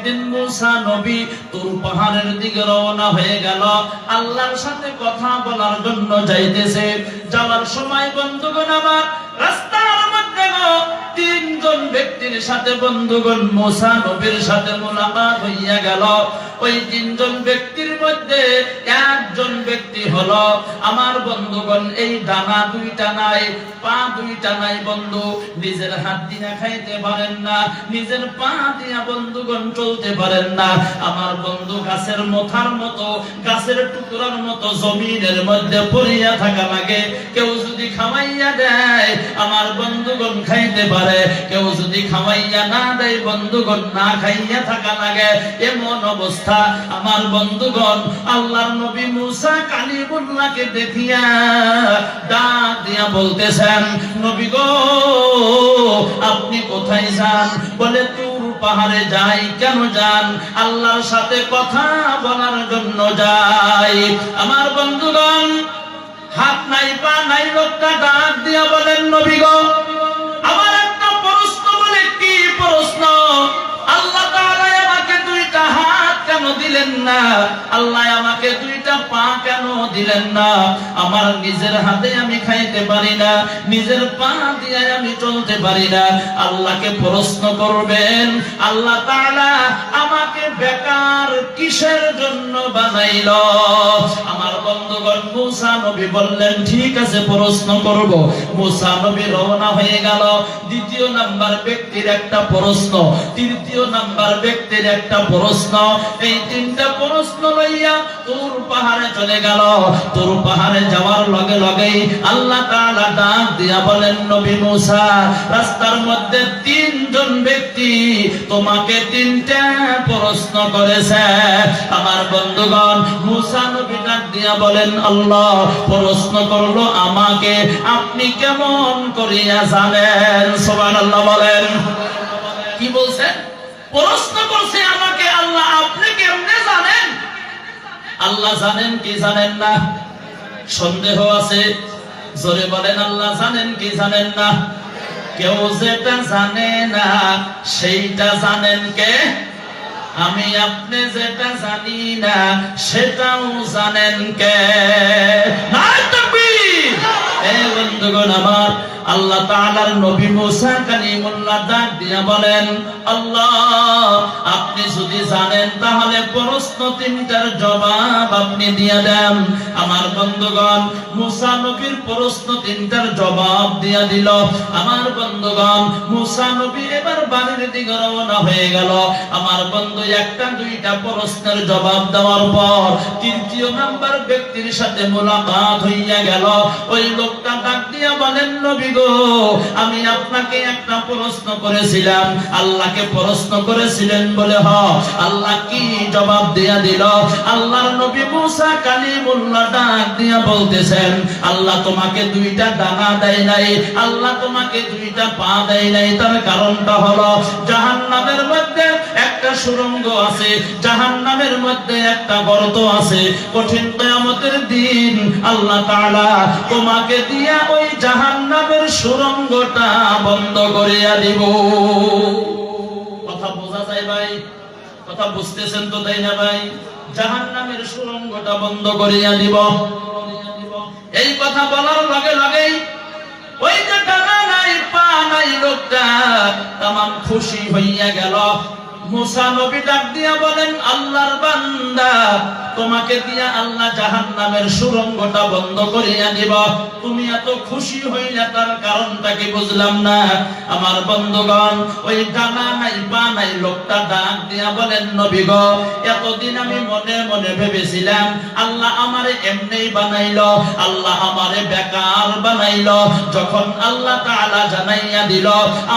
একদিন মুসা নবী তুর পাহাড়ের দিকে রওনা হয়ে গেল। আল্লাহর সাথে কথা বলার জন্য যাইতেছে। যাওয়ার সময় বন্ধুগণ আমার, রাস্তার মধ্যে তিনজন ব্যক্তির সাথে বন্ধুগণ মুসা নবীর সাথে মোলাকাত হইয়া গেল। ওই তিনজন ব্যক্তির মধ্যে একজন ব্যক্তি হলো আমার বন্ধুগণ। এই ডানা দুইটা নাই, পা দুইটা নাই বন্ধু। নিজের হাত দিয়া খাইতে পারেন না, নিজের পা দিয়া বন্ধুগণ চলতে পারেন না। আমার বন্ধু গাছের মোথার মতো, গাছের টুকরার মতো জমিনের মধ্যে পড়িয়া থাকা লাগে। কেউ যদি খাওয়াইয়া দেয়, আমার বন্ধুগণ খাইতে পারে। কেউ যদি খাওয়াইয়া না দেয়, বন্ধুগণ না খাইয়া থাকা লাগে। এমন অবস্থা আমার বন্ধুগণ, আল্লাহর নবী মুসা কালিমুল্লাহকে দেখিয়া ডাক দিয়া বলতেছেন, নবী গো, আপনি কোথায় যান? বলে, তুর পাহাড়ে যাই, কেন যান? আল্লাহর সাথে কথা বলার জন্য যাই। আমার বন্ধুগণ, হাত নাই, পা নাই, লোকটা ডাক দিয়া বলেন, নবী গো দিলেন না। আল্লাহ আমাকে দুইটা পা কেন দিলেন না? আমার নিজের হাতে আমি খাইতে পারি না, নিজের পা দিয়ে আমি চলতে পারি না। আল্লাহকে প্রশ্ন করবেন, আল্লাহ তাআলা আমাকে বেকার কিসের জন্য বানাইল? আমার বন্ধুগণ, মুসা নবী বললেন, ঠিক আছে, প্রশ্ন করব। মুসা নবী রওনা হয়ে গেল। দ্বিতীয় নাম্বার ব্যক্তির একটা প্রশ্ন, তৃতীয় নাম্বার ব্যক্তির একটা প্রশ্ন। এই তিনটা প্রশ্ন লইয়া, তোর পাহাড়ে চলে গেল। তোর পাহাড়ে যাওয়ার লগে লগেই আল্লাহ তাআলা ডাক দিয়া বলেন, নবী মুসা, রাস্তার মধ্যে তিনজন ব্যক্তি তোমাকে তিনটা প্রশ্ন করেছে। আমার বন্ধুগণ, মুসা নবী ডাক দিয়া বলেন, আল্লাহ, প্রশ্ন করল আমাকে, আপনি কেমন করিয়া জানেন? সুবহানাল্লাহ বলেন। কি বলছেন প্রশ্ন করছে আমাকে আল্লাহ আপনি কেমনে জানেন আল্লাহ জানেন কি জানেন না? সন্দেহ আছে? জোরে বলেন, আল্লাহ জানেন কি জানেন না? কেউ যেটা জানে না, সেইটা জানেন কে? আমি আপনি যেটা জানি না, সেটাও জানেন কে? নাই বন্ধুগণ আমার আল্লাহ তাআলার নবী মুসা কালিমুল্লাহ ডাক দিয়া বলেন, আল্লাহ, আপনি যদি জানেন তাহলে প্রশ্ন তিনটার জবাব আপনি দিয়া দেন। আমার বন্ধুগণ, মুসা নবীর প্রশ্ন তিনটার জবাব দিয়া দিল। আমার বন্ধুগণ, মুসা নবী এবার বাড়ির দিকে রওনা হয়ে গেল। আমার বন্ধু একটা দুইটা প্রশ্নের জবাব দেওয়ার পর তৃতীয় নাম্বার ব্যক্তির সাথে মোলাকাত হইয়া গেল। ওই লোকটা ডাক দিয়া বলেন, নবী আমি আপনাকে একটা প্রশ্ন করেছিলাম। আল্লাহকে প্রশ্ন করেছিলেন বলে, হ, আল্লাহ কি জবাব দিয়া দিল? আল্লাহর নবী মুসা কালিমুল্লাহ ডাক দিয়া বলতেছেন, আল্লাহ তোমাকে দুইটা ডানা দেয় নাই, আল্লাহ তোমাকে দুইটা পা দেয় নাই। তার কারণটা হলো, জাহান্নামের মধ্যে একটা সুরঙ্গ আছে, জাহান্নামের মধ্যে একটা গর্ত আছে। কঠিন কিয়ামতের দিন আল্লাহ তাআলা তোমাকে দিয়া ওই জাহান্নামের সুরঙ্গটা বন্ধ করিয়া দিব। কথা বোঝা যায় ভাই? কথা বুঝতেছেন তো তাই না ভাই? জাহান্নামের সুরঙ্গটা বন্ধ করিয়া দিব। এই কথা বলার লগে লগেই ওই যে টাকা নাই, পা নাই, লোকটা তামাম খুশি হইয়া গেল। মুসা এতদিন আমি মনে মনে ভেবেছিলাম, আল্লাহ আমারে এমনি বানাইলো, আল্লাহ আমারে বেকার বানাইলো। যখন আল্লাহ জানাইয়া দিল,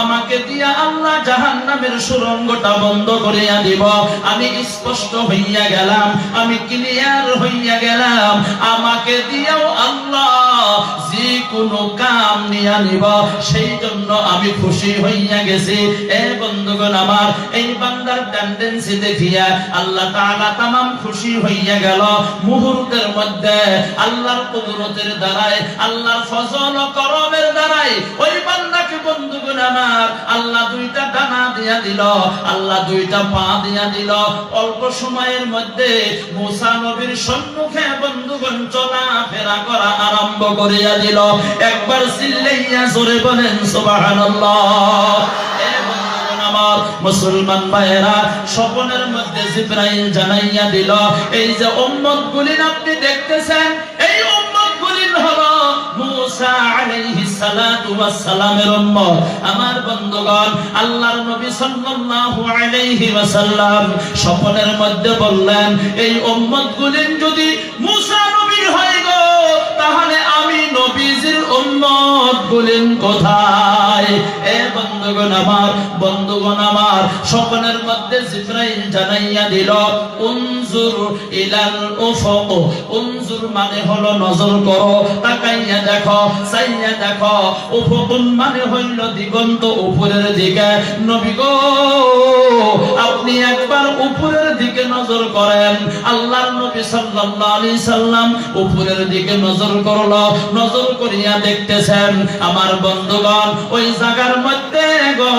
আমাকে দিয়া আল্লাহ জাহান্নামের সুরঙ্গটা বন্ধ করিয়া দিব। আমি স্পষ্ট হইয়া গেলাম, আমি ক্লিয়ার হইয়া গেলাম। আমাকে দিয়েও আল্লাহ, যে কোনো কাম নিয়ে নিব। সেই জন্য আমি খুশি হইয়া গেছি। এ বন্ধুগণ আমার। এই বান্দার টেন্ডেন্সি দেখিয়া আল্লাহ তাআলা তামাম খুশি হইয়া গেল। মুহূর্তের মধ্যে আল্লাহর কুদরতের দ্বারাই আল্লাহর ফজল ও করমের দ্বারাই ওই বান্দাকে বন্ধুগণ আমার, আল্লাহ দুইটা ডানা দিয়া দিল, আল্লাহ দুইটা পা দিয়া দিল। অল্প সময়ের মধ্যে মুসা নবীর সম্মুখে বন্ধুগণ চলা ফেরা করা আরম্ভ করিয়া দিল। একবার চিল্লাইয়া জোরে বলেন, সুবহানাল্লাহ। আমার মুসলমান ভাইয়েরা, স্বপ্নের মধ্যে জিব্রাইল জানাইয়া দিল, এই যে উম্মত গুলিন আপনি দেখতেছেন, এই উম্মত গুলিন হলো মুসা আলাইহিস সালাতু ওয়াস সালামের উম্মত। আমার বন্ধুগণ, আল্লাহর নবী সাল্লাল্লাহু আলাইহি ওয়াসাল্লাম মধ্যে বললেন, এই উম্মত গুলিন যদি মুসা নবীর হয় গো, তাহলে আমি নবীজির উম্মত গুলিন কোথায়? বন্ধুগণ আমার বন্ধুগণ আমার, স্বপ্নের মধ্যে জিব্রাইল জানাইয়া দিল, উনজুর ইলাল উফুক উনজুর মানে হলো নজর করো, তাকাইয়া দেখো, চাইয়া দেখো মানে হইল দিগন্ত উপরের দিকে। নবী গো, আপনি একবার উপরের নজর করেন। আল্লাহর নবী সাল্লাল্লাহু আলাইহি সাল্লাম উপরের দিকে নজর করল। নজর করিয়া দেখতেছেন, আমার বন্ধুগণ, ওই জায়গার মধ্যে গো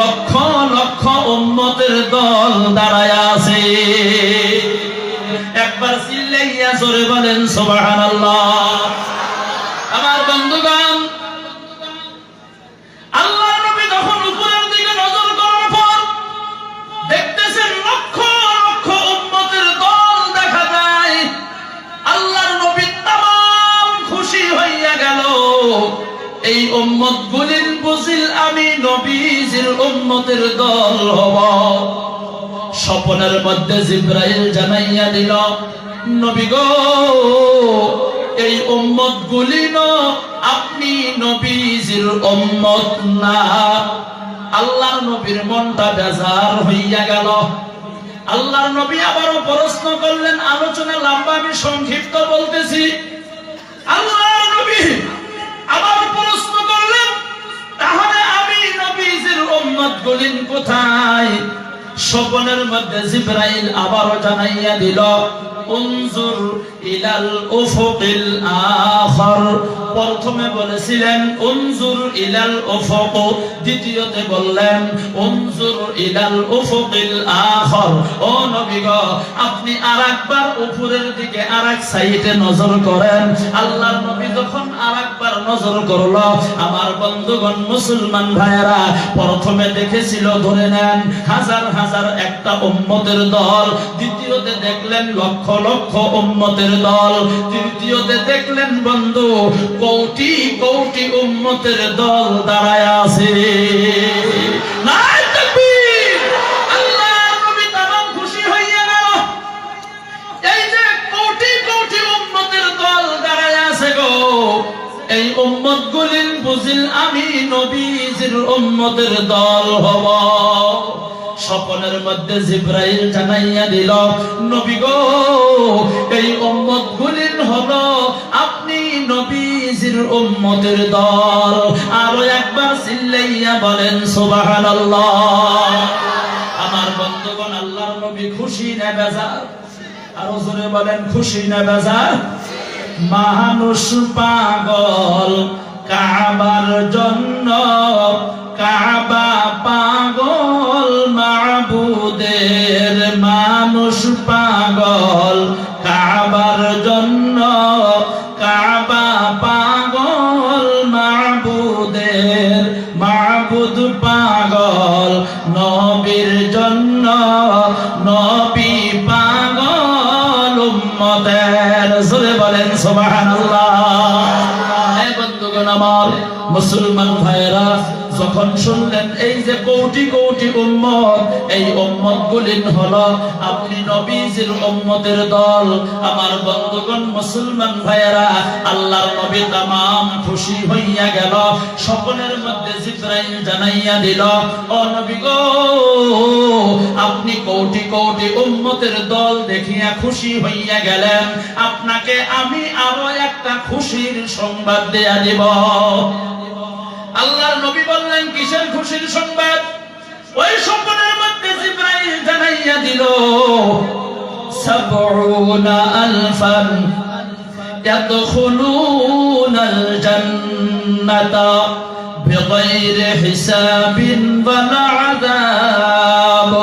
লক্ষ লক্ষ উম্মতের দল দাঁড়ায় আছে। একবার চিল্লাইয়া জোরে বলেন, সুবহানাল্লাহ। উম্মতের দল হব। স্বপ্নের মধ্যে জিব্রাইল জানাইয়া দিল, নবী গো, এই উম্মত গুলিন আপনি নবীজির উম্মত না। আল্লাহর নবীর মনটা বেজার হইয়া গেল। আল্লাহর নবী আবারও প্রশ্ন করলেন, আলোচনা লম্বা, আমি সংক্ষিপ্ত বলতেছি। আল্লাহর উম্মত গলিন কোথায়? স্বপনের মধ্যে জিব্রাইল আবারও জানাইয়া দিল উনজুর ইলাল উফুকিল আখর। প্রথমে বলেছিলেন, উনজুর ইলাল উফুক। দ্বিতীয়তে বললেন, উনজুর ইলাল উফুকিল আখর। ও নবী আপনি আরেকবার উপরের দিকে আরেক সাইডে নজর করেন। আল্লাহর নবী যখন আরেকবার নজর করল, আমার বন্ধুগণ, মুসলমান ভাইয়েরা, প্রথমে দেখেছিল, ধরে নেন, হাজার হাজার একটা উম্মতের দল। দ্বিতীয়তে দেখলেন, লক্ষ লক্ষ উম্মতের দল। তৃতীয়তে দেখলেন বন্ধু, কৌটি কৌটি উম্মতের দল দাঁড়ায় আছে। এই উম্মত গুলিন বুঝিল আমি নবীজির উম্মতের দল হব। স্বপনের মধ্যে জিব্রাইল জানাইয়া দিল, নবী গো, এই উম্মত গুলিন হলো আপনি নবীজির উম্মতের দল। আরও একবার চিল্লাইয়া বলেন আমার বন্ধুগণ, আল্লাহর নবী খুশি না বেজার? আরও জোরে বলেন, খুশি না মানুষ পাগল, কাবার জন্য কাবা পাগল মাবুদের মানুষ পাগল। কাবার জন্য কাবা পাগল মাবুদের মাবুদ পাগল। নবীর জন্য নবী পাগল উম্মতের। জোরে বলেন, সুবহানাল্লাহ। বন্ধুগণ আমার মুসলমান ভাইরা যখন শুনলেন, এই যে কোটি কোটি উম্মত, এই উম্মত গুলিন হলো আপনি নবীজির উম্মতের দল। আমার বন্ধুগণ, মুসলমান ভাইয়েরা, আল্লাহর নবী তামাম খুশি হইয়া গেল, স্বপ্নের মধ্যে জিব্রাইল জানাইয়া দিল, ও নবী গো, আপনি কোটি কোটি উম্মতের দল দেখিয়া খুশি হইয়া গেলেন। আপনাকে আমি আরও একটা খুশির সংবাদ দেয়া দিব। আল্লাহর নবী বললেন কিসের খুশির সংবাদ ওই স্বপ্নের মধ্যে জিব্রাইল জানাইয়া দিল সাবউনা আলফান يدخلون الجنة بغير حساب ولا عذاب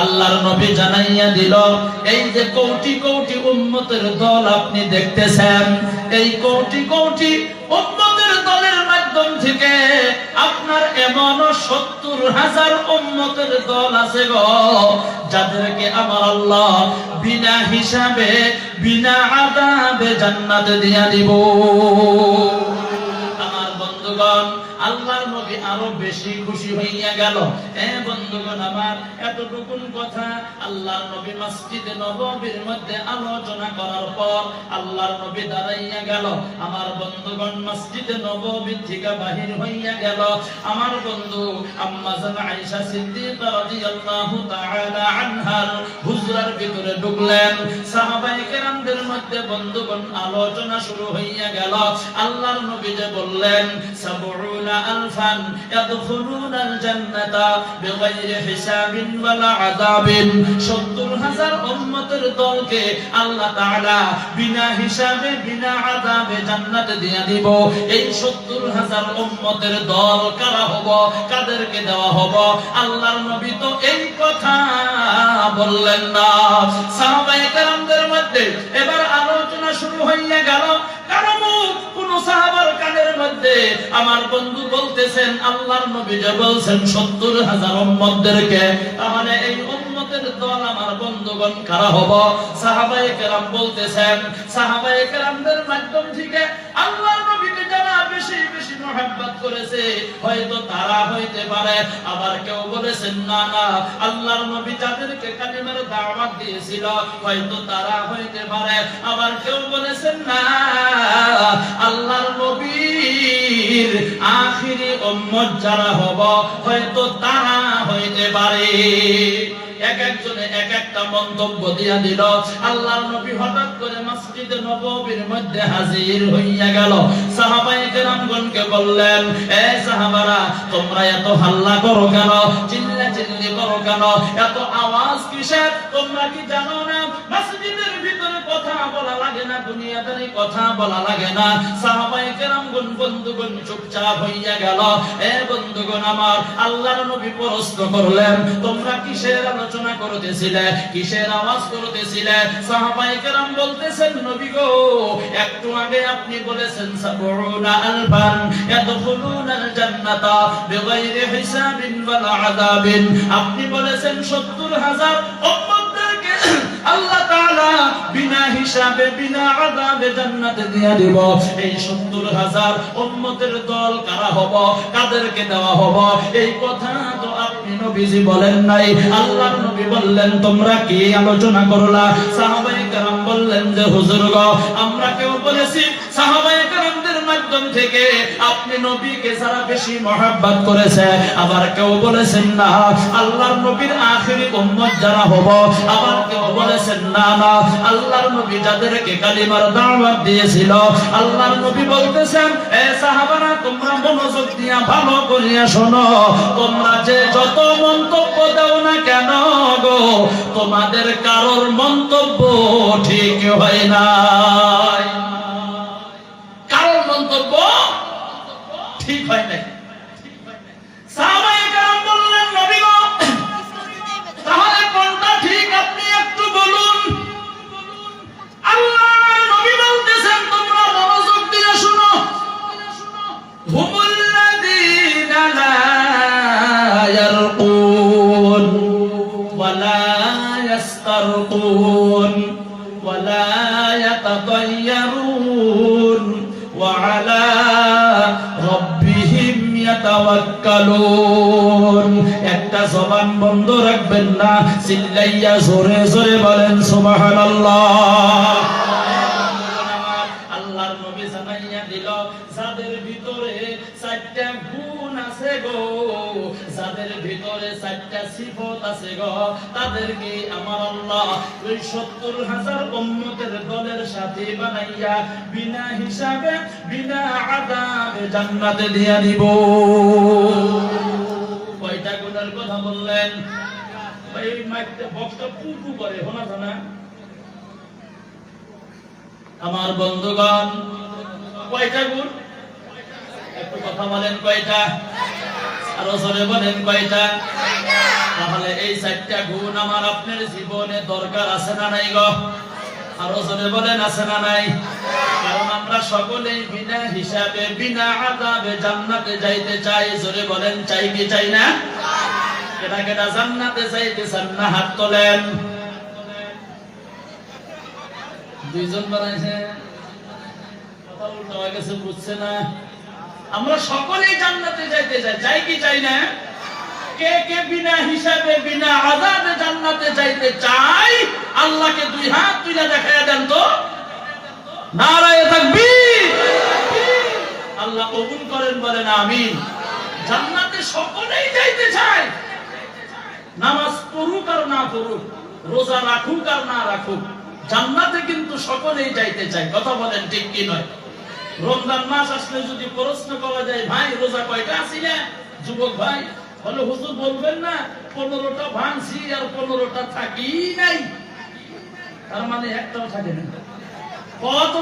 আল্লাহর নবী জানাইয়া দিল এই যে কোটি কোটি উম্মতের দল আপনি দেখতেছেন এই কোটি কোটি উম্মতের দলের মাধ্যম থেকে আপনার এমন সত্তর হাজার উম্মতের দল আছে গো, যাদেরকে আমার আল্লাহ বিনা হিসাবে, বিনা আদাবে জান্নাত দিয়া দিব। আমার বন্ধুগণ, আল্লাহর আরও বেশি খুশি হইয়া গেল। এ বন্ধুগণ আমার, এতটুকুন কথা আল্লাহর নবী মসজিদে নববীর মধ্যে আলোচনা করার পর আল্লাহর নবী দাঁড়াইয়া গেল। আমার বন্ধুগণ মসজিদে নববীর থেকে বাহির হইয়া গেল। আমার বন্ধু আম্মা জান আয়েশা সিদ্দিকা রাদিয়াল্লাহু তাআলা আনহার হুজরার ভিতরে ঢুকলেন। সাহাবায়ে কেরামদের মধ্যে বন্ধুগণ আলোচনা শুরু হইয়া গেল। আল্লাহর নবী যে বললেন সাবউনা আলফান ইয়াদখুলুনাল জান্নাতা বিগাইরি হিসাবিন ওয়ালা আযাবিন। 70 হাজার উম্মতের দলকে আল্লাহ তাআলা বিনা হিসাবে, বিনা আযাবে জান্নাতে দিয়ে দিব। এই 70 হাজার দল কারা হব, কাদেরকে দেওয়া হব? আল্লাহর নবী তো এই কথা বললেন না। মধ্যে এবার আলোচনা শুরু হইয়া গেল কারও মুখ কোন সাহাবার কানের মধ্যে আমার বন্ধু বলতেছেন, আল্লাহর নবী যে বলছেন, সত্তর হাজার উম্মতদেরকে তাহলে এই উম্মতের দল আমার বন্ধুগণ কারা হবে? সাহাবায়ে কেরাম বলতেছেন, সাহাবায়ে কেরামদের মাধ্যম থেকে আল্লাহর বেশি বেশি করেছে। হয়তো তারা হইতে পারে। আবার কেউ বলেছেন, না না, আল্লাহর নবী যাদেরকে কালিমার দাওয়াত দিয়েছিল, হয়তো তারা হইতে পারে। আবার কেউ বলেছেন, না, আল্লাহর নবীর আখিরি উম্মত যারা হব, হয়তো তারা হইতে পারে। এক একজনে এক একটা মন্তব্য দিয়া দিল। আল্লাহ নবী হঠাৎ করে মসজিদে নববীর মধ্যে হাজির হইয়া গেল। সাহাবায়ে কেরামগণকে বললেন, এ সাহাবারা, তোমরা এত হাল্লা করো কেন? চিল্লা চিল্লি করো কেন? এত আওয়াজ কিসের? তোমরা কি জানো না? মসজিদের কথা বলা লাগে না। সাহাবায়ে বন্ধুগণ চুপচাপ হইয়া গেল। এ বন্ধুগণ আমার, আল্লাহর নবী করলেন। তোমরা কিসের আলোচনা করতেছিলে, কিসের আওয়াজ করতেছিলে? সাহাবায়ে কেরাম বলতেছেন, নবী গো, একটু আগে আপনি বলেছেন, সাবউনা আলফান ইয়াদখুলুনাল জান্নাতা বিগাইরি হিসাবিন ওয়ালা আযাবিন। আপনি বলেছেন 70 হাজার উম্মতদেরকে আল্লাহ তাআলা বিনা হিসাবে, বিনা আযাবে জান্নাতে দিয়ে দিব। এই 70 হাজার উম্মতের দল কারা হব? কাদেরকে দেওয়া হব? এই কথা তো আপনি নবীজি বলেন নাই। আল্লাহর নবী বললেন, তোমরা কি আলোচনা করলা? সাহাবায়ে কেরাম বললেন যে, হুজুর গো, আমরা কেউ বলেছি, সাহাবায়ে মাধ্যম থেকে আপনি নবীকে যারা বেশি মহব্বত করেছে, আবার কেউ বলেছেন না, আল্লাহর নবীর আখেরি উম্মত যারা হব, আবার কেউ বলেছেন না না, আল্লাহর নবী যাদেরকে কালিমার দাওয়াত দিয়েছিল, আল্লাহর নবী বলতেছেন, এ সাহাবারা, তোমরা মনোযোগ দিয়া ভালো করিয়া শোনো, তোমরা যে যত মন্তব্য দাও না কেন গো, তোমাদের কারোর মন্তব্য ঠিক হয় না তাআলালুন একটা জবান বন্ধ রাখবেন না চিল্লাইয়া জোরে জোরে বলেন সুবহানাল্লাহ। সিফত আছে গো। তাদেরকে আমার আল্লাহ ওই সত্তর হাজার উম্মতের দলের সাথে বানাইয়া বিনা হিসাবে, বিনা আদাবে জান্নাতে দিয়া দিব। কয়টা গুণের কথা বললেন? এই মাইকটা বক্সটা পুরু করে, শোনা জানা আমার বন্ধুগণ, কয়টা গুণ? একটু কথা বলেন কয়টা? আরও জোরে বলেন কয়টা? তাহলে এই চারটা গুণ আমার আপনার জীবনে দরকার আছে না নাই গো? বলেন, আছে না নাই? কারণ আমরা সকলেই বিনা হিসাবে, বিনা আযাবে জান্নাতে যাইতে চাই। জোরে বলেন, চাই কি চাই না? জান্নাতে চান না, হাত তোলেন। দুইজন বানাইছে। কথা উল্টো হয়ে গেছে, বুঝছে না। আমরা সকলেই জান্নাতে যাইতে চাই। চাই কি চাই না? কে কে বিনা হিসাবে, বিনা আজাবে জান্নাতে যাইতে চাই আল্লাহকে দুই হাত তুলে দেখাইয়া দেন তো। আল্লাহ করেন, বলেন আমিন। জান্নাতে সকলেই যাইতে চায়। নামাজ পড়ুক না পড়ুক, রোজা রাখুক আর না রাখুক, জান্নাতে কিন্তু সকলেই যাইতে চায়। কথা বলেন ঠিক কি নয়? রমজান মাস আসলে যদি প্রশ্ন করা যায়, ভাই, রোজা কয়টা আসিলে? যুবক ভাই বলে হুজুর বলবেন না, পনেরোটা ভাঙছি আর পনেরোটা থাকি নাই। তার মানে একটাও থাকে না।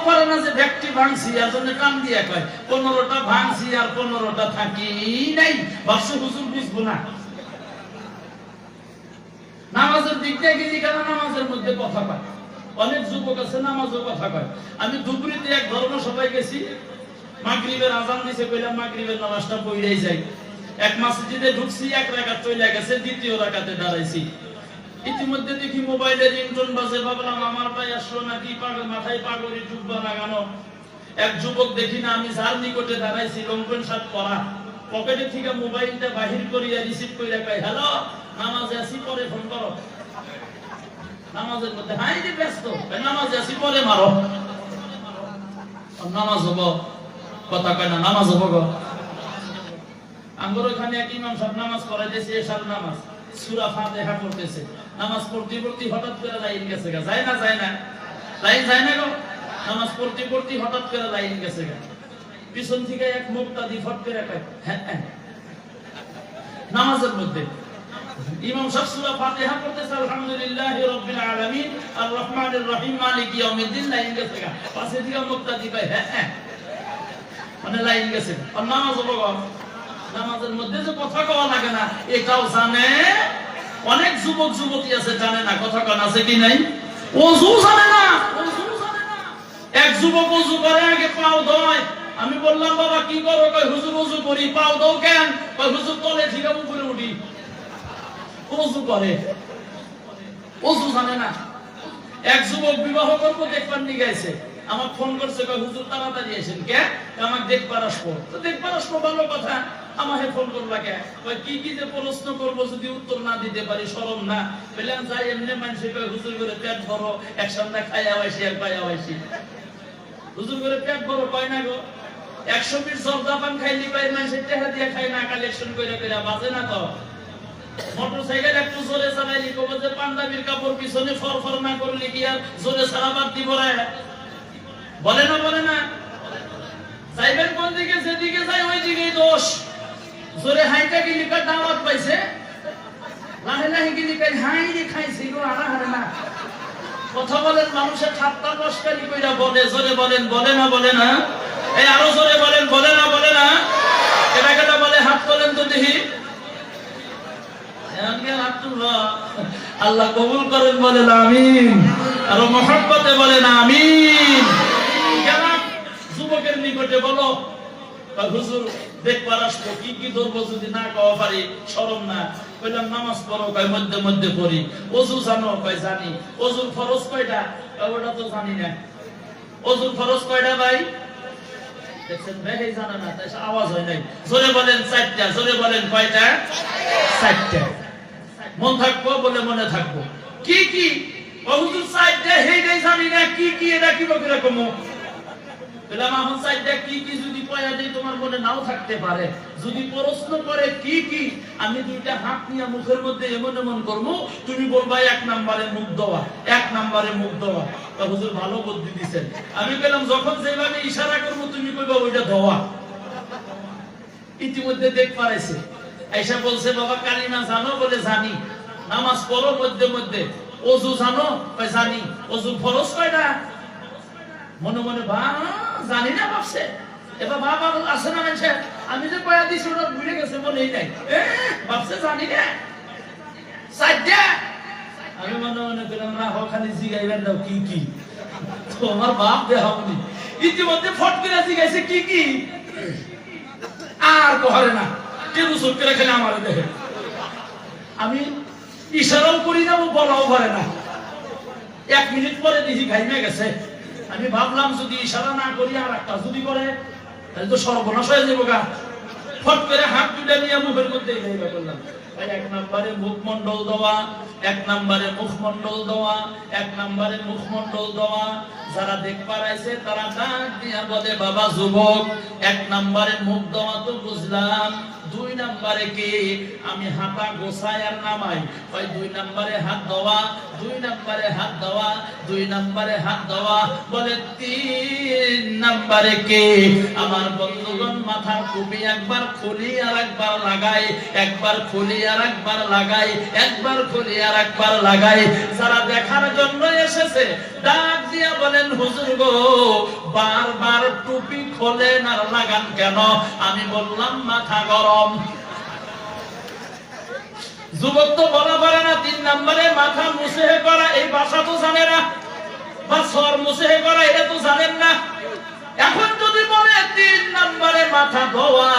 পারে না যে ব্যক্তি ভাঙছি আর জন্য কান দিয়ে কয়, পনেরোটা ভাঙছি আর পনেরোটা থাকি নাই। হুজুর বুঝব না। নামাজের দিক গেলি কেন নামাজের মধ্যে কথা কয়? অনেক যুবক আছে, নামাজের কথা কয়। আমি দুপুরিতে এক ধর্ম সবাই গেছি, মাগরিবের আজান দিছে, কইলাম মাগরিবের নামাজটা পড়েই যাই। এক মসজিদে ঢুকছি, এক রাকাত চলে গেছে, দ্বিতীয় রাকাতে দাঁড়াইছি। ইতিমধ্যে দেখি মোবাইলে রিংটোন বাজে, ভাবলাম আমার ভাই আসলো নাকি পাগল মাথায় পাগড়ি জুব্বা লাগানো। এক যুবক দেখি না, আমি যার নিকটে দাঁড়াইছি লঙ্কন শার্ট পরা পকেটে থেকে মোবাইলটা বাহির করিয়া রিসিভ কইরা কই হ্যালো, নামাজে আসি পরে ফোন করো। নামাজের মধ্যে হাই যে ব্যস্ত। নামাজে আসি পরে মারো। নামাজ হব। কথা কয় না, নামাজ হব গো। আঙ্গুর ওখানে এক ইমাম সাহেব নামাজ পড়াইতেছে, এশার নামাজ। সূরা ফাতিহা পড়তেছে। নামাজ পড়তে পড়তে হঠাৎ করে লাইন গেছে গা। যায় না যায় না। লাইন যায় না গো? নামাজ পড়তে পড়তে হঠাৎ করে লাইন গেছে গা। পিছন থেকে এক মুক্তাদি ফট করে হ্যাঁ হ্যাঁ। নামাজের মধ্যে। ইমাম সাহেব সূরা ফাতিহা পড়তেছে, আলহামদুলিল্লাহি রাব্বিল আলামিন। আর রহমানির রহিম, মালিক ইয়াউমিদ্দিন, লাইন গেছে গা। পাশে থেকে মুক্তাদি কয় হ্যাঁ হ্যাঁ। মানে লাইন গেছে আর নামাজ গো। নামাজের মধ্যে যে কথা কওয়া লাগে না এটাও জানে? অনেক যুবক, যুবতী আছে, জানে না, কথা কন, আছে কি নাই? ওযু জানে না না। এক যুবক ওযু করে, আগে পাও ধোয়। আমি বললাম, বাবা, কি করো? কই হুজুর ওযু করি। পাও দাও কেন? কই হুজুর তলে থেকে উপরে উঠি। ওযু করে। ওযু জানে না। এক যুবক বিবাহ করব, দেখবার নিয়ে গেছে আমার ফোন করছে, কয়, হুজুর, তাড়াতাড়ি এসেন কে? আমার দেখবার আসব। তো দেখবার আসব, ভালো কথা। আমাকে ফোন কে? কি কি যে প্রশ্ন করব যদি উত্তর না দিতে পারি না। বললাম, যাই, এমনি মানুষে কয়, হুজুর করে পেট এক খাইয়া পাইয়া হুজুর করে পেট ভরো না গো? একশো পিস জর্দা পান খাইলি মানুষের না কালেকশন করে করে বাজে না তো? মোটরসাইকেল একটু জোরে চালাইলি কব যে পাঞ্জাবির কাপড় পিছনে ফরফর না করলে কি আর জোরে দিব রে? বলে না বলে না। যাইবেন কোন দিকে, যেদিকে যাই ওই দিকেই দোষ। জোরে হাইটা গেলি কার দাওয়াত পাইছে? লাহে লাহে গেলি কাই হাই রে খাইছি গো আরা হারে না কথা বলেন, মানুষের ঠাট্টা মস্কারি কইরা বলে, জোরে বলেন, বলে না বলে না? এই আরও জোরে বলেন, বলে না বলে না? কেটা কেটা বলে, হাত তোলেন তো দেখি। আল্লাহ কবুল করেন, বলেন, আমিন। আর মহব্বতে বলেন, আমিন। যুবকের নিকটে বলো হুজুর দেখবার কি কি যদি না কওয়া পারি? শরম না। কইলাম, নামাজ পড়ো, কয়, মধ্যে মধ্যে পড়ি। অজু জানো, কয়, জানি। অজুর ফরজ কয়টা? ওটা তো জানি না। অজুর ফরজ কয়টা, ভাই? হয় নাই। জোরে বলেন চারটা, জোরে বলেন কয়টা? চারটা। মন থাকব বলে মনে থাকব। কি কি? ও হুজুর, চারটা হেইটাই জানি না। কি কি, এটা কি রকম ভালো বুদ্ধি আমি যখন ইশারা করব, তুমি কইবা ওইটা ইতিমধ্যে দেখ পারেছে আইসা বলছে, বাবা, কালিমা জানো বলে জানি। নামাজ পড়ো মধ্যে মধ্যে। অজু জানো জানি। অজু ফরজ কয়টা মনে মনে বা জানি না ভাবছে। এবার বাবা আছে না মানুষের আমি যে কয়া দিছি, ওরা ভুলে গেছে মনেই নাই। ভাবছে জানি না। সাইডে আমি মনে মনে করলাম, না জিগাইবেন কি কি? তো আমার বাপ দেখাবনি ইতিমধ্যে ফট করে জিগাইছে, কি কি? আর কহরে না। কেন চোখ করে খেলে আমার দেখে আমি ইশারাও করি না বলাও পারে না। এক মিনিট পরে দেখি ঘাইমে গেছে। আমি ভাবলাম যদি ইশারা না করি আর একটা যদি করে, তাহলে তো সর্বনাশ হয়ে যাব গা। ফট করে হাত দুটা নিয়ে মুখের মধ্যে করলাম। এক নম্বরে মুখমণ্ডল দেওয়া, এক নম্বরে মুখমণ্ডল দেওয়া, এক নম্বরে মুখমণ্ডল দেওয়া। যারা দেখবার আইছে তারা ডাক দিয়া বলে, বাবা, যুবক, এক নম্বরে মুখ দেওয়া তো বুঝলাম। দুই নম্বরে কি? আমি হাতা গোছাই আর নামাই। ওই দুই নম্বরে হাত দেওয়া, দুই নম্বরে হাত দেওয়া, দুই নম্বরে হাত দেওয়া। বলে তিন নম্বরে কে? আমার বন্ধুগণ মাথার টুপি একবার খুলি আর একবার লাগাই, একবার খুলি আর একবার লাগাই, একবার খুলি আর একবার লাগাই। যারা দেখার জন্য এসেছে ডাক দিয়া বলেন, হুজুর গো, বারবার টুপি খোলেন আর লাগান কেন? আমি বললাম, মাথা গরম। যুবক তো বলা পারে না, তিন নম্বরে মাথা মুছে করা, এই ভাষা তো জানে না, বা সর মুছে করা, এটা তো জানেন না। এখন যদি বলে তিন নম্বরে মাথা ধোয়া,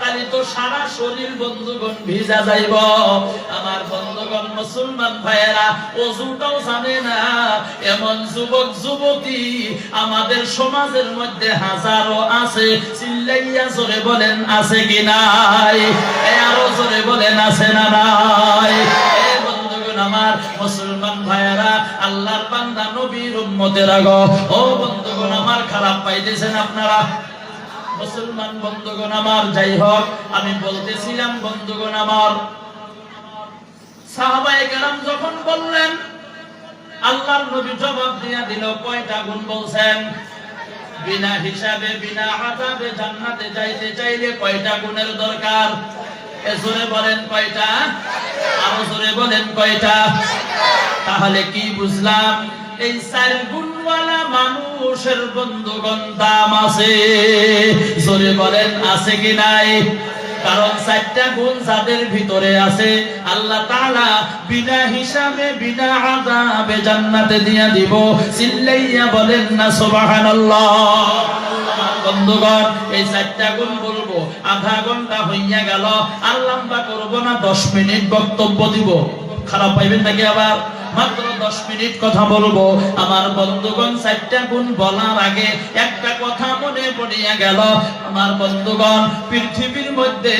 তাহলে তো সারা শরীর বন্ধুগণ ভিজা যাইব। আমার বন্ধুগণ মুসলমান ভাইয়েরা, অজুটাও জানে না, এমন যুবক যুবতী আমাদের সমাজের মধ্যে হাজারো আছে, চিল্লাইয়া জোরে বলেন, আছে কি নাই? আরও জোরে বলেন, আছে না নাই? আমার মুসলমান ভাইয়েরা, আল্লাহর বান্দা নবীর উম্মতেরা গো ও বন্ধুগণ, আমার খারাপ পাইতেছেন আপনারা। মুসলমান বন্ধুগণ আমার, যাই হোক, আমি বলতেছিলাম বন্ধুগণ আমার। সাহাবায়ে কেরাম যখন বললেন, আল্লাহর নবী জবাব দিয়া দিল, কয়টা গুণ বলছেন? বিনা হিসাবে, বিনা আযাবে জান্নাতে যাইতে চাইলে কয়টা গুণের দরকার? এ জোরে বলেন কয়টা? আরও জোরে বলেন কয়টা? তাহলে কি বুঝলাম? এই চার গুণওয়ালা মানুষের বন্ধুগণ দাম আছে। জোরে বলেন, আছে কি নাই? কারণ চারটা গুণ যাদের ভিতরে আছে, আল্লাহ বিনা হিসাবে, বিনা আযাবে জান্নাতে দিয়া দিব। চিল্লাইয়া বলেন না আমার বন্ধুগণ, এই চারটা গুণ বলব, আধা ঘণ্টা হইয়া গেল লম্বা করব না, দশ মিনিট বক্তব্য দিব। খারাপ পাইবেন নাকি আবার? মাত্র দশ মিনিট কথা বলব। আমার বন্ধুগণ, চারটা গুণ বলার আগে একটা কথা মনে পড়িয়া গেল। আমার বন্ধুগণ, পৃথিবীর মধ্যে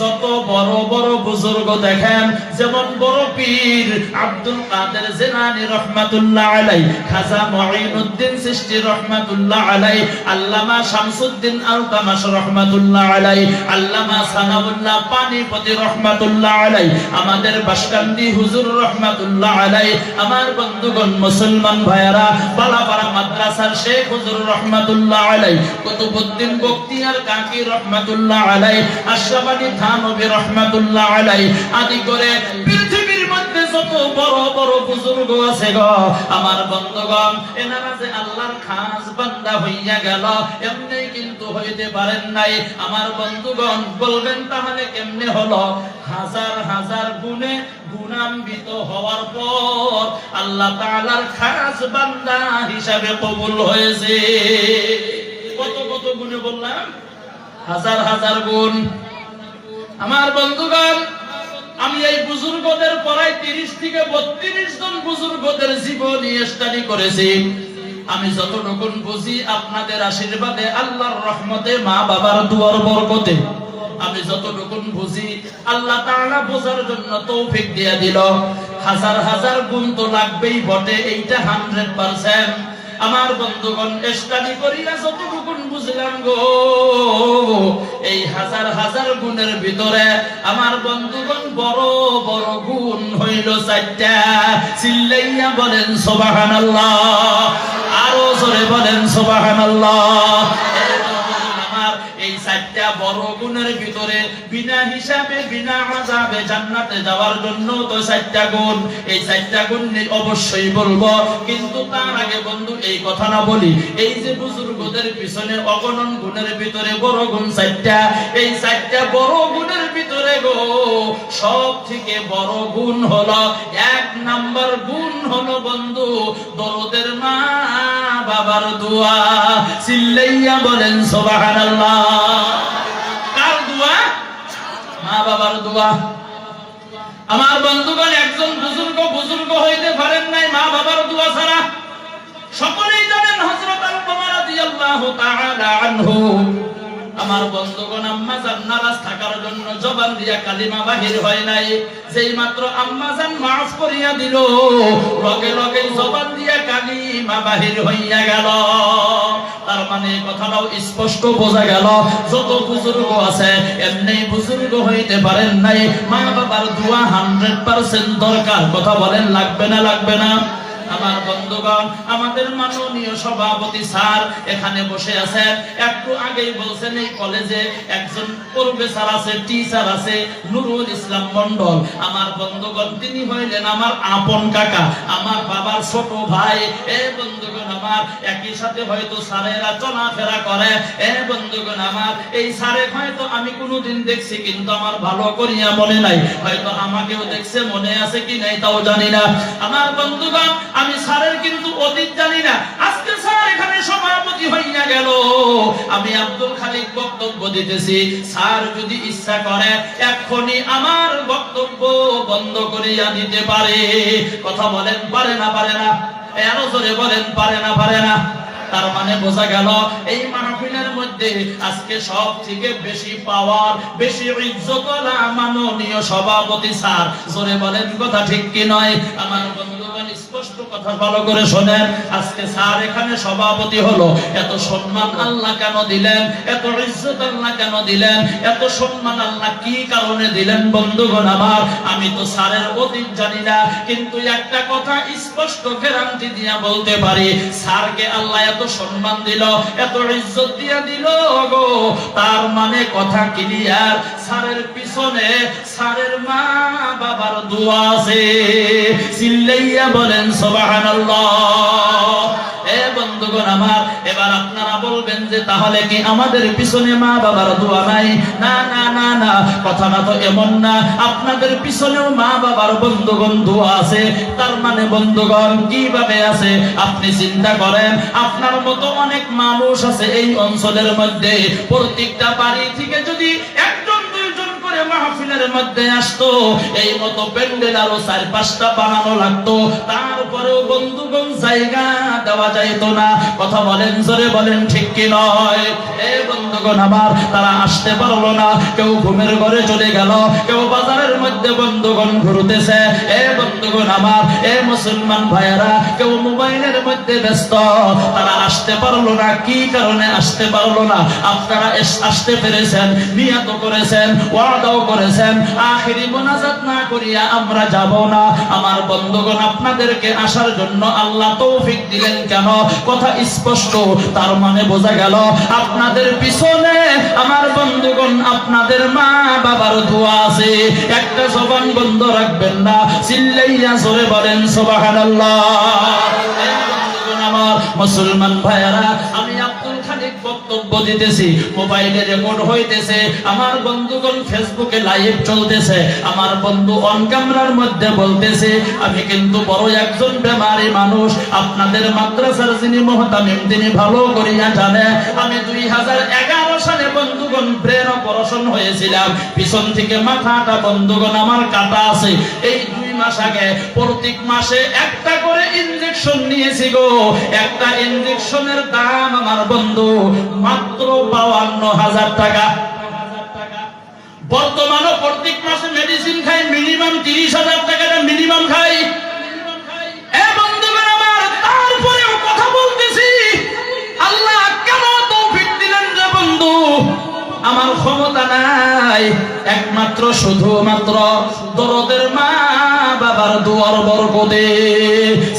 যত বড় বড় বুজুর্গ দেখেন, যেমন বড় পীর আব্দুল কাদের জেনানি রহমাতুল্লাহ আলাই খাজা মঈনুদ্দিন সৃষ্টি রহমাতুল্লাহ আলাই আল্লামা শামসুদ্দিন আলতামাশ রহমাতুল্লাহ আলাই আল্লামা সানাউল্লাহ পানিপতি রহমাতুল্লাহ আলাই আমাদের বাসকান্দি হুজুর রহমাতুল্লাহ আলাই আমার বন্ধুগণ, মুসলমান ভাইয়ারা, বালাপাড়া মাদ্রাসার শেখ হুজুর রহমাতুল্লাহ আলাই, কুতুবউদ্দিন বক্তিয়ার কাকি রহমাতুল্লাহ আলাই, আশরাফ আলী থানবী রহমাতুল্লাহ আলাই, আদি করে যত বড় বড় বুজুর্গ আছে গো। আমার বন্ধুগণ এনারা যে আল্লাহর খাস বান্দা হইয়া গেল। এমনি কিন্তু হইতে পারেন নাই। আমার বন্ধুগণ, বলবেন তাহলে কেমনে হলো? হাজার হাজার গুণে গুণান্বিত হওয়ার পর আল্লাহ তাআলার খাস বান্দা হিসাবে কবুল হয়েছে। কত কত গুণে বললাম? হাজার হাজার গুণ। আমার বন্ধুগণ আমি এই বুজুর্গদের পড়াই তিরিশ থেকে বত্রিশ জন বুজুর্গদের জীবনী স্টাডি করেছি। আমি যতটুকুন বুঝি আপনাদের আশীর্বাদে, আল্লাহর রহমতে, মা বাবার দুয়ার বরকতে। আমি যতটুকুন বুঝি, আল্লাহ তাআলা বোঝার জন্য তৌফিক দিয়া দিল। হাজার হাজার গুণ তো লাগবেই বটে, এইটা হান্ড্রেড পার্সেন্ট আমার বন্ধুগণ স্টাডি করিয়া যতটুকুন বুঝলাম গো, এই হাজার হাজার গুণের ভিতরে আমার বন্ধুগণ বড় বড় গুণ হইল চারটা। চিল্লাইয়া বলেন সোবাহান আল্লাহ আরও জোরে বলেন সোবাহান আমার চারটা বড় গুণের ভিতরে বিনা হিসাবে, বিনা আযাবে জান্নাতে যাওয়ার জন্য তো চারটা গুণ। এই চারটা গুণ অবশ্যই বলব। কিন্তু তার আগে বন্ধু, এই কথা না বলি, এই যে বুজুর্গদের পিছনে অগণন গুণের ভিতরে বড় গুণ চারটা, এই চারটা বড় গুণের ভিতরে গো, সব থেকে বড় গুণ হলো এক নাম্বার গুণ হলো বন্ধু, দরদের মা বাবার দোয়া। চিল্লাইয়া বলেন, সুবহানাল্লাহ। কার দোয়া? মা বাবার দোয়া। আমার বন্ধুগণ, একজন বুজুর্গ বুজুর্গ হইতে পারেন নাই, মা বাবার দোয়া ছাড়া। সকলেই জানেন হযরত আল-কমর রাদিয়াল্লাহু তাআলা আনহু। আমার বন্ধুগণ, আম্মা জান নারাজ থাকার জন্য জবান দিয়া কালিমা বাহির হয় নাই। যেই মাত্র আম্মা জান মাফ করিয়া দিল, লগে লগে জবান দিয়া কালিমা বাহির হইয়া গেল। তার মানে কথাটাও স্পষ্ট বোঝা গেল, যত বুজুর্গ আছে, এমনি বুজুর্গ হইতে পারেন নাই। মা বাবার দোয়া হান্ড্রেড পার্সেন্ট দরকার। কথা বলেন, লাগবে না লাগবে না? আমার বন্ধুগণ, আমাদের মাননীয় সভাপতি স্যার এখানে বসে আছেন। একটু আগেই বলছেন, এই কলেজে একজন প্রফেসর আছে, টিচার আছে, নুরুল ইসলাম মন্ডল আমার বন্ধুগণ, তিনি হইলেন আমার আপন কাকা, আমার বাবার ছোট ভাই। এ বন্ধুগণ আমার, একই সাথে হয়তো স্যারেরা চলাফেরা করে। এ বন্ধুগণ আমার, এই স্যারে হয়তো আমি কোনোদিন দেখছি, কিন্তু আমার ভালো করিয়া মনে নাই। হয়তো আমাকেও দেখছে, মনে আছে কি নাই তাও জানি না। আমার বন্ধুগণ আমি স্যারের কিন্তু অতীত জানি না। আজকে স্যার এখানে সভাপতি হইয়া গেল আমি আব্দুল খালিক বক্তব্য দিতেছি। স্যার যদি ইচ্ছা করে, এক্ষুনি আমার বক্তব্য বন্ধ করিয়া দিতে পারে। কথা বলেন, পারে না পারে না? আরও জোরে বলেন, পারে না পারে না? তার মানে বোঝা গেল, এই মাহফিলের মধ্যে আজকে সব থেকে বেশি পাওয়ার, বেশি ইজ্জত মাননীয় সভাপতি স্যার। জোরে বলেন, কথা ঠিক কি নয়? আমার আমি তো স্যারের অতীত জানি না, কিন্তু একটা কথা স্পষ্ট গ্যারান্টি দিয়া বলতে পারি। স্যারকে আল্লাহ এত সম্মান দিল, এত ইজ্জত দিয়া দিল গো। তার মানে কথা ক্লিয়ার স্যারের পিছনে স্যারের মা বাবার দোয়া আছে। বলেন কি পিছনে মা বাবার বন্ধুগণ দোয়া আছে। তার মানে বন্ধুগণ, কীভাবে আছে? আপনি চিন্তা করেন। আপনার মতো অনেক মানুষ আছে এই অঞ্চলের মধ্যে। প্রত্যেকটা বাড়ি থেকে যদি একজন মাহফিলের মধ্যে আসতো, এই মতো প্যান্ডেল আরও চার পাঁচটা বানানো লাগতো। তারপরেও বন্ধুগণ জায়গা দেওয়া যাইতো না। কথা বলেন, জোরে বলেন, ঠিক কি নয়? এ বন্ধুগণ আমার, তারা আসতে পারল না। কেউ ঘুমের ঘরে চলে গেল, কেউ বাজারের মধ্যে বন্ধুগণ ঘুরতেছে। এ বন্ধুগণ আমার, এ মুসলমান ভাইয়েরা, কেউ মোবাইলের মধ্যে ব্যস্ত। তারা আসতে পারল না, কি কারণে আসতে পারল না? আপনারা আসতে পেরেছেন, নিয়ত করেছেন ওয়াদাও করেছেন, আখিরি মোনাজাত না করিয়া আমরা যাব না। আমার বন্ধুগণ, আপনাদেরকে আসার জন্য আল্লাহ তৌফিক দিলেন কেন? কথা স্পষ্ট, তার মানে বোঝা গেল, আপনাদের পিছনে আমার বন্ধুগণ, আপনাদের মা বাবার দোয়া আছে। একটা জবান বন্ধ রাখবেন না, চিল্লাইয়া জোরে বলেন, সুবহানাল্লাহ। আমার মুসলমান ভাইয়ারা, আমি বক্তব্য দিতেছি, মোবাইলে রেকর্ড হইতেছে, আমার বন্ধুগণ ফেসবুকে লাইভ চলতেছে, আমার বন্ধু অন ক্যামেরার মধ্যে বলতেছে, আমি কিন্তু বড় একজন বেমারি মানুষ, আপনাদের মাদ্রাসার যিনি মহতামিম, তিনি ভালো করিয়া জানে। আমি দুই হাজার এগারো সালে বন্ধুগণ ব্রেন অপারেশন হয়েছিলাম, পিছন থেকে মাথাটা বন্ধুগণ আমার কাটা আছে। এই দুই মাস আগে, প্রত্যেক মাসে একটা করে ইনজেকশন নিয়েছি গো। একটা ইনজেকশনের দাম আমার বন্ধু মাত্র বাউান্ন হাজার টাকা। বর্তমানে প্রত্যেক মাসে মেডিসিন খাই মিনিমাম তিরিশ হাজার টাকাটা মিনিমাম খাই। আমার ক্ষমতা নাই। একমাত্র শুধুমাত্র দরদের মা বাবার দুয়ার বরকদে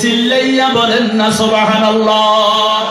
চিল্লাইয়া বলেন না সুবহানাল্লাহ।